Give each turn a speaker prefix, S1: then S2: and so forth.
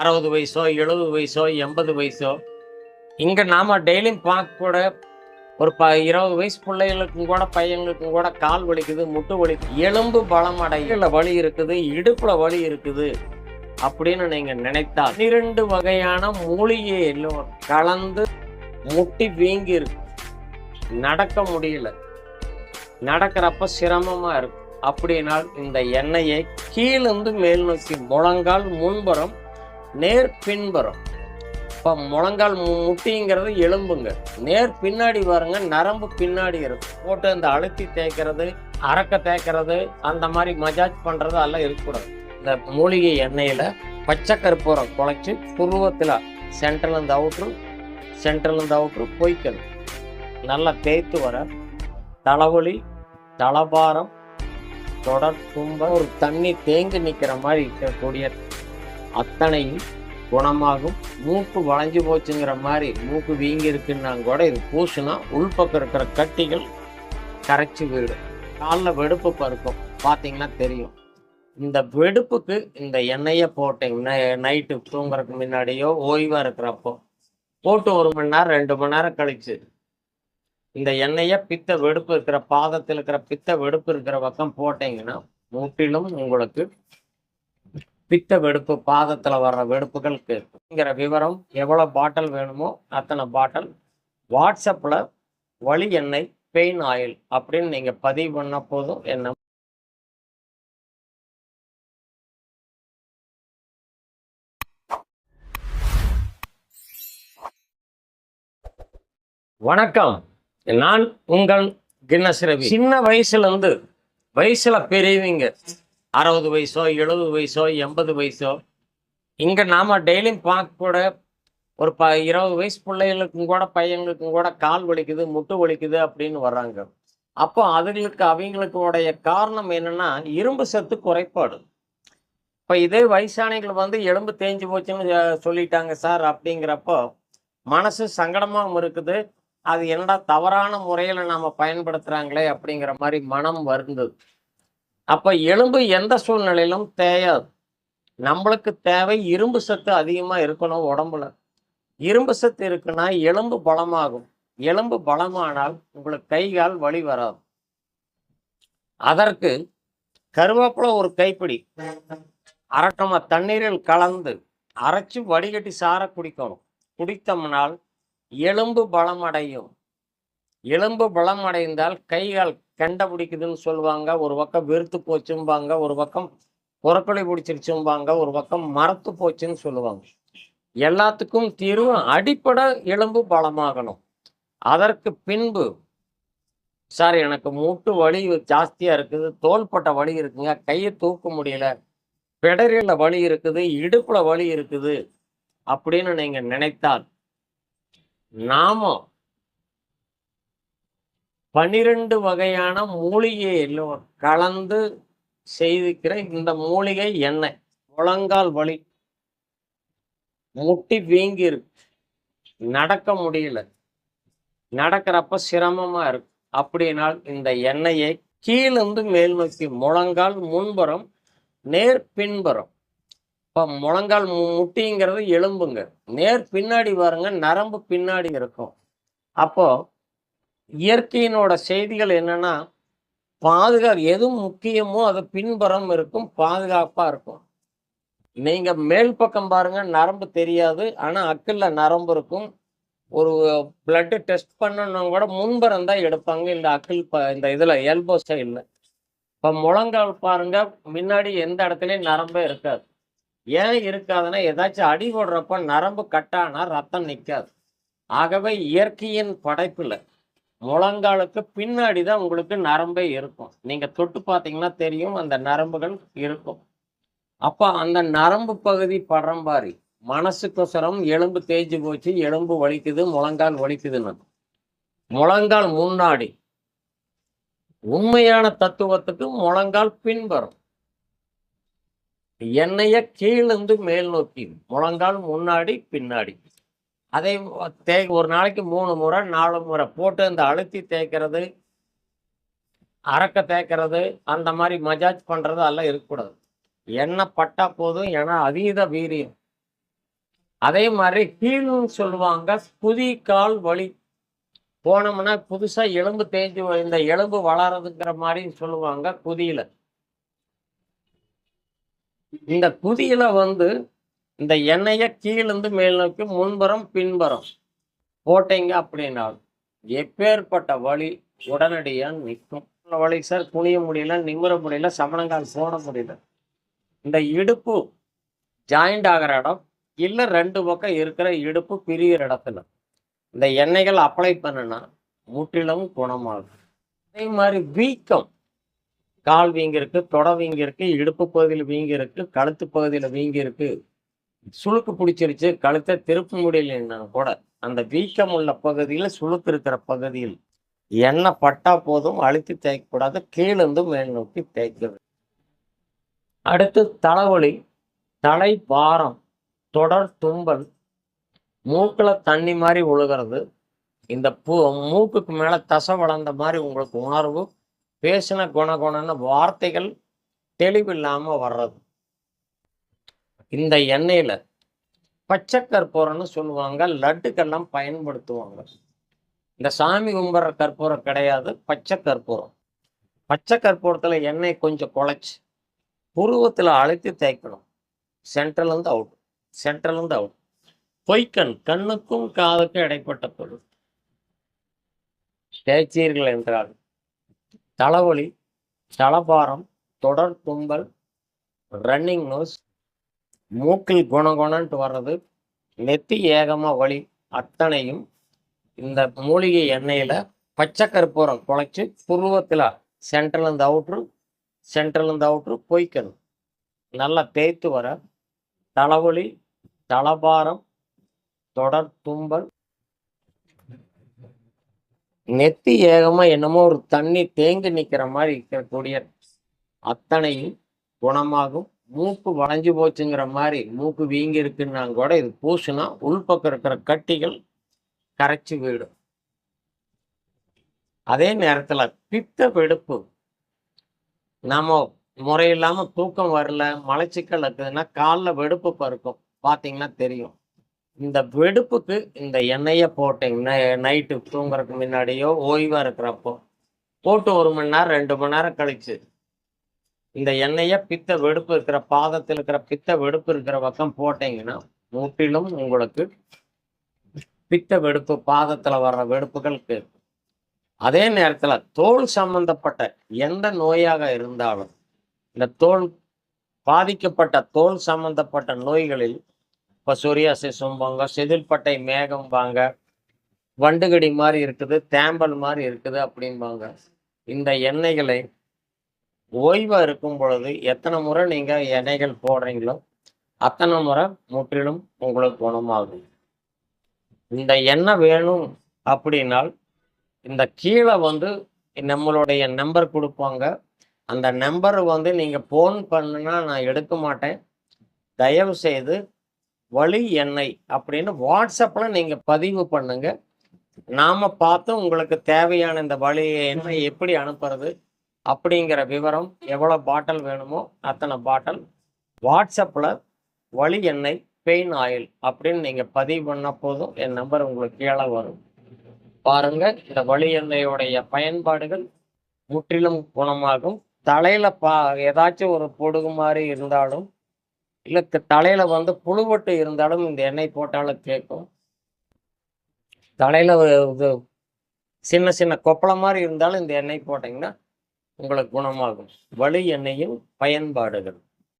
S1: அறுபது வயசோ எழுபது வயசோ எண்பது வயசோ. இங்கே நாம் டெய்லியும் பார்க்க கூட ஒரு ப இருபது வயசு பிள்ளைகளுக்கும் கூட பையங்களுக்கும் கூட கால் வலிக்குது முட்டு வலிக்குது எலும்பு பலம் வலி இருக்குது இடுப்பில் வலி இருக்குது அப்படின்னு நீங்கள் நினைத்தால் இரண்டு வகையான மூலிகை எல்லோரும் கலந்து முட்டி வீங்கி இருக்கு. நடக்க முடியல. நடக்கிறப்ப சிரமமாக இருக்கு. அப்படினால் இந்த எண்ணெயை கீழிருந்து மேல் நோக்கி முழங்கால் முன்புறம் நேர் பின்புறம் இப்போ முழங்கால் மு- முட்டிங்கிறது எலும்புங்க. நேர் பின்னாடி பாருங்க நரம்பு பின்னாடி இருக்கு. போட்டு அந்த அழுத்தி தேய்க்கிறது அரக்க தேய்க்கிறது அந்த மாதிரி மஜாஜ் பண்ணுறது எல்லாம் இருக்கக்கூடாது. இந்த மூலிகை எண்ணெயில் பச்சை கற்பூரம் குழைச்சி புருவத்தில் சென்ட்ரலேருந்து அவுட்ரு சென்ட்ரலேருந்து அவுட்ரு பொய்க்கணும். நல்லா தேய்த்து வர தலைவலி தலபாரம் தொடர் தும்ப ஒரு தண்ணி தேங்கி நிற்கிற மாதிரி இருக்கக்கூடிய அத்தனையும் குணமாகும். மூக்கு வளைஞ்சு போச்சுங்கிற மாதிரி மூக்கு வீங்கி இருக்குன்னா கூட இது பூசுனா உள்பக்கம் இருக்கிற கட்டிகள் கரைச்சி போயிடும் காலில் வெடுப்பு பருக்கும். பார்த்தீங்கன்னா தெரியும். இந்த வெடுப்புக்கு இந்த எண்ணெயை போட்டீங்கன்னா நைட்டு தூங்குறதுக்கு முன்னாடியோ ஓய்வாக இருக்கிறப்போ. போட்டு ஒரு மணி நேரம் ரெண்டு மணி நேரம் கழிச்சு. இந்த எண்ணெயை பித்த வெடுப்பு இருக்கிற பாதத்தில் இருக்கிற பித்த வெடுப்பு இருக்கிற பக்கம் போட்டீங்கன்னா முற்றிலும் உங்களுக்கு பித்த வெடுப்பு பாதத்தில் வர்ற வெடுப்புகள் கேட்குங்கிற விவரம் எவ்வளோ பாட்டில் வேணுமோ அத்தனை பாட்டில் வாட்ஸ்அப்பில் வழி எண்ணெய் பெயின் ஆயில் அப்படின்னு நீங்கள் பதிவு பண்ண போதும். என்ன வணக்கம். நான் உங்கள் கின்னஸ் ரவி. சின்ன வயசுல இருந்து வயசுல பெரியவங்க. அறுபது வயசோ எழுபது வயசோ எண்பது வயசோ. இங்க நாம டெய்லியும் பார்க்க கூட ஒரு ப இருபது வயசு பிள்ளைகளுக்கும் கூட பையங்களுக்கும் கூட கால் வலிக்குது முட்டு வலிக்குது அப்படின்னு வர்றாங்க. அப்போ அதுகளுக்கு அவங்களுக்கு உடைய காரணம் என்னன்னா இரும்பு சத்து குறைபாடு. இப்போ இதே வயசானிகள் வந்து எலும்பு தேஞ்சு போச்சுன்னு சொல்லிட்டாங்க சார் அப்படிங்கிறப்போ மனசு சங்கடமாகவும் இருக்குது. அது என்னடா தவறான முறையில் நாம பயன்படுத்துகிறாங்களே அப்படிங்கிற மாதிரி மனம் வருந்தது. அப்போ எலும்பு எந்த சூழ்நிலையிலும் தேயாது. நம்மளுக்கு தேவை இரும்பு சத்து அதிகமாக இருக்கணும் உடம்புல. இரும்பு சத்து இருக்குன்னா எலும்பு பலமாகும். எலும்பு பலமானால் உங்களுக்கு கை கால் வலி வராது. அதற்கு கருவேப்பிலை ஒரு கைப்பிடி. அரட்டமா தண்ணீரில் கலந்து அரைச்சு வடிகட்டி சார குடிக்கணும். குடித்தோம்னால் எலும்பு பலமடையும். எலும்பு பலம் அடைந்தால் கைகால் கெண்ட பிடிக்குதுன்னு சொல்லுவாங்க ஒரு பக்கம் வெறுத்து போச்சும்பாங்க ஒரு பக்கம் புறக்கொலை பிடிச்சிருச்சும்பாங்க ஒரு பக்கம் மரத்து போச்சுன்னு சொல்லுவாங்க. எல்லாத்துக்கும் தீர்வு அடிப்படை எலும்பு பலமாகணும். அதற்கு பின்பு சார் எனக்கு மூட்டு வலி ஜாஸ்தியா இருக்குது தோள்பட்ட வலி இருக்குங்க கையை தூக்க முடியல பிடரில வலி இருக்குது இடுப்புல வலி இருக்குது அப்படின்னு நீங்க நினைத்தால் நாம பன்னிரண்டு வகையான மூலிகை எல்லாம் கலந்து செய்திருக்கிற இந்த மூலிகை எண்ணெய். முழங்கால் வலி. முட்டி வீங்கி இருக்கு நடக்க முடியல. நடக்கிறப்ப சிரமமா இருக்கு. அப்படினால் இந்த எண்ணெயை கீழிருந்து மேல் நோக்கி முழங்கால் முன்புறம் நேர் பின்புறம். இப்போ முழங்கால் முட்டிங்கிறது எலும்புங்க. நேர் பின்னாடி பாருங்க நரம்பு பின்னாடி இருக்கும். அப்போ இயற்கையினோட செய்திகள் என்னன்னா பாதுகா எது முக்கியமோ அது பின்புறம் இருக்கும் பாதுகாப்பா இருக்கும். நீங்க மேல் பக்கம் பாருங்க நரம்பு தெரியாது ஆனா அக்கல்ல நரம்பு இருக்கும். ஒரு பிளட்டு டெஸ்ட் பண்ணணும் கூட முன்புறம் தான் எடுப்பாங்க இந்த அக்கில் ப இந்த இதுல எல்போ சைடில் இப்போ முழங்கால் பாருங்க முன்னாடி எந்த இடத்துலையும் நரம்பே இருக்காது. ஏன் இருக்காதுன்னா ஏதாச்சும் அடி போடுறப்ப நரம்பு கட்டானா ரத்தம் நிற்காது ஆகவே இயற்கையின் படைப்பில் முழங்காலுக்கு பின்னாடி தான் உங்களுக்கு நரம்பே இருக்கும். நீங்க தொட்டு பார்த்தீங்கன்னா தெரியும் அந்த நரம்புகள் இருக்கும். அப்போ அந்த நரம்பு பகுதி படம்பாரி மனசுக்கொசரம் எலும்பு தேய்ஞ்சு போச்சு எலும்பு வலிக்குது முழங்கால் வலிக்குதுன்னு. முழங்கால் முன்னாடி. உண்மையான தத்துவத்துக்கு முழங்கால் பின்வரும். என்னைய கீழிருந்து மேல் நோக்கி முழங்கால் முன்னாடி பின்னாடி. அதை தே ஒரு நாளைக்கு மூணு முறை நாலு முறை போட்டு அந்த அழுத்தி தேய்க்கிறது அரக்க தேய்க்கிறது அந்த மாதிரி மஜாஜ் பண்றது எல்லாம் இருக்கக்கூடாது. எண்ணெய் பட்டா போதும் ஏன்னா அதீத வீரியம். அதே மாதிரி கீழுன்னு சொல்லுவாங்க புதி கால் வலி. போனோம்னா புதுசா எலும்பு தேஞ்சு இந்த எலும்பு வளரதுங்கிற மாதிரி சொல்லுவாங்க குதியில. இந்த குதியில வந்து இந்த எண்ணெயை கீழிருந்து மேல் நோக்கி முன்புறம் பின்புறம் போட்டீங்க அப்படின்னாலும் எப்பேற்பட்ட வழி உடனடியாக நிற்கும். வழி சார்? குனிய முடியல நிமிர முடியல சமணங்கால் போட முடியல. இந்த இடுப்பு ஜாயிண்ட் ஆகிற இடம் இல்லை ரெண்டு பக்கம் இருக்கிற இடுப்பு பிரிகிற இடத்துல. இந்த எண்ணெய்கள் அப்ளை பண்ணுனா முற்றிலும் குணமாகும். அதே மாதிரி வீக்கம். கால் வீங்கிருக்கு தொட வீங்கிருக்கு இடுப்பு பகுதியில் வீங்கிருக்கு கழுத்து பகுதியில் வீங்கிருக்கு சுளுக்கு பிடிச்சிருச்சு. கழுத்தை திருப்ப முடியலன்னா கூட அந்த வீக்கம் உள்ள பகுதியில் சுளுக்கு இருக்கிற பகுதியில் எண்ணெய் பட்டா போதும் அழுத்தி தேய்க்கக்கூடாது கீழிருந்து மேல் நோக்கி தேய்க்கிறது. அடுத்து தலைவலி தலை பாரம் தொடர் தும்பல் மூக்குல தண்ணி மாதிரி ஒழுகிறது இந்த பூ மூக்குக்கு மேல தசை வளர்ந்த மாதிரி உங்களுக்கு உணர்வு. பேசின குணகுணன்னு வார்த்தைகள் தெளிவில்லாம வர்றது. இந்த எண்ணெயில பச்சை கற்பூரம்னு சொல்லுவாங்க லட்டுக்கெல்லாம் பயன்படுத்துவாங்க. இந்த சாமி கும்பிட்ற கற்பூரம் கிடையாது பச்சை கற்பூரம். பச்சை கற்பூரத்துல எண்ணெய் கொஞ்சம் குழைச்சி புருவத்துல அழுத்தி தேய்க்கணும். சென்ட்ரலேருந்து அவுட் சென்ட்ரலேருந்து அவுட் பொய்க்கண் கண்ணுக்கும் காதுக்கும் இடைப்பட்ட பொருள். தேய்ச்சீர்கள் என்றால் தலைவலி தலபாரம் தொடர் தும்பல் ரன்னிங் நோஸ் மூக்கில் குணகுணன்ட்டு வர்றது நெத்தி ஏகமாக வலி அத்தனையும் இந்த மூலிகை எண்ணெயில் பச்சை கற்பூரம் குழைச்சி புருவத்தில் சென்ட்ரலேருந்து அவுட்ரு சென்ட்ரலேருந்து அவுட்ரு பொய்க்கணும். நல்லா தேய்த்து வர தலைவலி தலபாரம் தொடர் தும்பல் நெத்தி ஏகமாக என்னமோ ஒரு தண்ணி தேங்கி நிற்கிற மாதிரி இருக்கக்கூடிய அத்தனையும் குணமாகும். மூக்கு வளைஞ்சு போச்சுங்கிற மாதிரி மூக்கு வீங்கி இருக்குன்னா கூட இது பூசுனா உள்பக்கம் இருக்கிற கட்டிகள் கரைச்சி விடும் அதே நேரத்துல பித்த வெடுப்பு. நம்ம முறையில்லாம தூக்கம் வரல மலச்சிக்கல் இருக்குதுன்னா காலில் வெடுப்பு பருக்கும் பார்த்தீங்கன்னா தெரியும். இந்த வெடுப்புக்கு இந்த எண்ணெயை போட்டிங்கன்னா நைட்டு தூங்குறதுக்கு முன்னாடியோ ஓய்வாக இருக்கிறப்போ போட்டு ஒரு மணி நேரம் ரெண்டு மணி நேரம் கழிச்சு இந்த எண்ணெயை பித்த வெடுப்பு இருக்கிற பாதத்தில் இருக்கிற பித்த வெடுப்பு இருக்கிற பக்கம் போட்டீங்கன்னா முற்றிலும் உங்களுக்கு பித்த வெடுப்பு பாதத்தில் வர்ற வெடுப்புகள் அதே நேரத்தில் தோல் சம்பந்தப்பட்ட எந்த நோயாக இருந்தாலும் இந்த தோல் பாதிக்கப்பட்ட தோல் சம்பந்தப்பட்ட நோய்களில் இப்போ சொரியாசிஸும்பாங்க செதில்பட்டை மேகம்பாங்க வண்டுகடி மாதிரி இருக்குது தேம்பல் மாதிரி இருக்குது அப்படிம்பாங்க. இந்த எண்ணெய்களை ஓய்வாக இருக்கும் பொழுது எத்தனை முறை நீங்கள் எண்ணெய்கள் போடுறீங்களோ அத்தனை முறை முற்றிலும் உங்களுக்கு குணமாகும். இந்த எண்ணெய் வேணும் அப்படின்னால் இந்த கீழே வந்து நம்மளுடைய நம்பர் கொடுப்பாங்க. அந்த நம்பர் வந்து நீங்கள் ஃபோன் பண்ணுனா நான் எடுக்க மாட்டேன். தயவு செய்து வழி எண்ணெய் அப்படின்னு வாட்ஸ்அப்பில் நீங்கள் பதிவு பண்ணுங்கள் நாம் பார்த்து உங்களுக்கு தேவையான இந்த வழி எண்ணெய் எப்படி அனுப்புறது அப்படிங்கிற விவரம் எவ்வளோ பாட்டில் வேணுமோ அத்தனை பாட்டில். வாட்ஸ்அப்பில் வழி எண்ணெய் பெயின் ஆயில் அப்படின்னு நீங்கள் பதிவு பண்ண போதும். என் நம்பர் உங்களுக்கு கீழே வரும். பாருங்கள் இந்த வழி எண்ணெயோடைய பயன்பாடுகள் முற்றிலும் குணமாகும். தலையில் பா ஏதாச்சும் ஒரு பொடுகு மாதிரி இருந்தாலும் இல்லை தலையில் வந்து புழுவட்டு இருந்தாலும் இந்த எண்ணெய் போட்டாலும் கேட்கும். தலையில் இது சின்ன சின்ன கொப்பளம் மாதிரி இருந்தாலும் இந்த எண்ணெய் போட்டிங்கன்னா உங்களுக்கு குணமாகும். வலி எண்ணெயின் பயன்பாடுகள்.